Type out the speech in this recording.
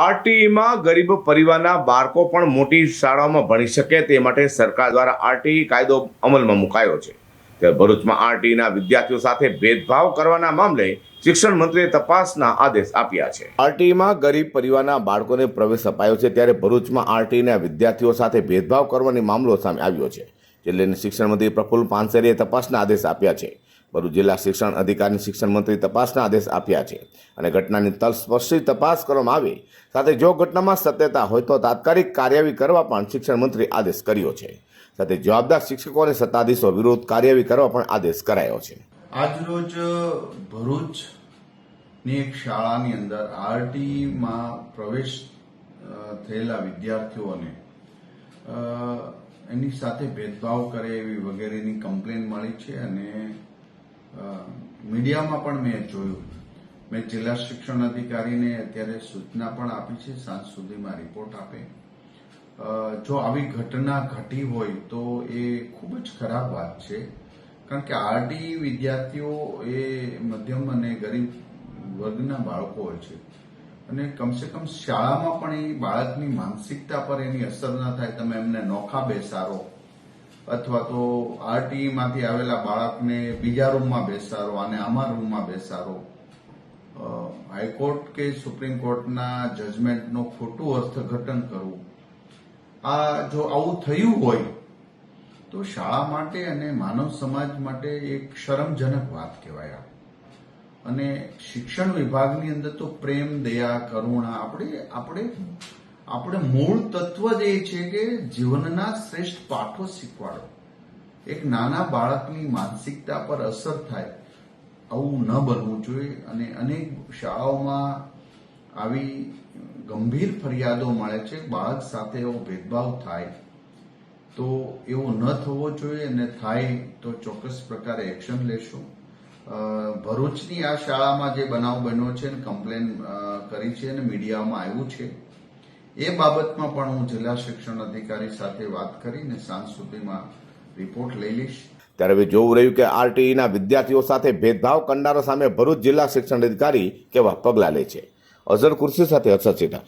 આરટીઈમાં ગરીબ પરિવારના બાળકો પણ મોટી શાળાઓમાં ભણી શકે તે માટે સરકાર દ્વારા આરટીઈ કાયદો અમલમાં મુકાયો છે. ભરૂચમાં આરટીઈના વિદ્યાર્થીઓ સાથે ભેદભાવ કરવાના મામલે શિક્ષણ મંત્રીએ તપાસના આદેશ આપ્યા છે. આરટીઈમાં ગરીબ પરિવારના બાળકોને પ્રવેશ અપાયો છે ત્યારે ભરૂચમાં આરટીઈના વિદ્યાર્થીઓ સાથે ભેદભાવ કરવાની મામલો સામે આવ્યો છે, જે લઈને શિક્ષણ મંત્રી પ્રફુલ્લ પાનસેરીએ તપાસના આદેશ આપ્યા છે. ભરૂચ જિલ્લા શિક્ષણ અધિકારી શિક્ષણ મંત્રી તપાસના આદેશ આપ્યા છે. અને ઘટનાની તલસ્પર્શી તપાસ કરવામાં આવે. સાથે જો ઘટનામાં સત્યતા હોય તો તાત્કાલિક કાર્યવાહી કરવા પણ શિક્ષણ મંત્રી આદેશ કર્યો છે. સાથે જવાબદાર શિક્ષકો અને સત્તાધીશો વિરુદ્ધ કાર્યવાહી કરવા પણ આદેશ કરાયો છે. આજરોજ ભરૂચની એક શાળાની અંદર આરટીમાં પ્રવેશ થયેલા વિદ્યાર્થીઓને એની સાથે ભેદભાવ કરે એવી વગેરેની કમ્પ્લેન મળી છે અને મીડિયામાં પણ મેં જોયું. મેં જિલ્લા શિક્ષણ અધિકારીને અત્યારે સૂચના પણ આપી છે, સાંજ સુધીમાં રિપોર્ટ આપે. જો આવી ઘટના ઘટી હોય તો એ ખૂબ જ ખરાબ વાત છે. કારણ કે આરડી વિદ્યાર્થીઓ એ મધ્યમ અને ગરીબ વર્ગના બાળકો હોય છે. અને કમસે કમ શાળામાં પણ એ બાળકની માનસિકતા પર એની અસર ના થાય, તમે એમને નોખા બેસારો અથવા તો આરટીઈમાંથી આવેલા બાળકને બીજા રૂમમાં બેસારો અને આમાં રૂમમાં બેસારો હાઈકોર્ટ કે સુપ્રીમ કોર્ટના જજમેન્ટનું ખોટું અર્થઘટન કરવું. આ જો આવું થયું હોય, તો શાળા માટે અને માનવ સમાજ માટે એક શરમજનક વાત કહેવાય અને શિક્ષણ વિભાગની અંદર તો પ્રેમ, દયા, કરુણા, આપણે આપણે આપણે મૂળ તત્વ જ એ છે કે જીવનના શ્રેષ્ઠ પાઠો શીખવાડો. એક નાના બાળકની માનસિકતા પર અસર થાય, આવું ન બનવું જોઈએ અને અનેક શાળાઓમાં આવી ગંભીર ફરિયાદો મળે છે, બાળક સાથે એવો ભેદભાવ થાય. તો એવો ન થવો જોઈએ અને થાય તો ચોક્કસ પ્રકારે એક્શન લેશું. ભરૂચની આ શાળામાં જે બનાવ બન્યો છે કમ્પ્લેન કરી છે અને મીડિયામાં આવ્યું છે એ બાબતમાં પણ હું જિલ્લા શિક્ષણ અધિકારી સાથે વાત કરીને સાંજ સુધીમાં રિપોર્ટ લઈ લઈશ. ત્યારે જોવું રહ્યું કે આરટીઈના વિદ્યાર્થીઓ સાથે ભેદભાવ કરનારા સામે ભરૂચ જિલ્લા શિક્ષણ અધિકારી કેવા પગલાં લે છે. અઝર કુર્સી સાથે અસર સિન્હા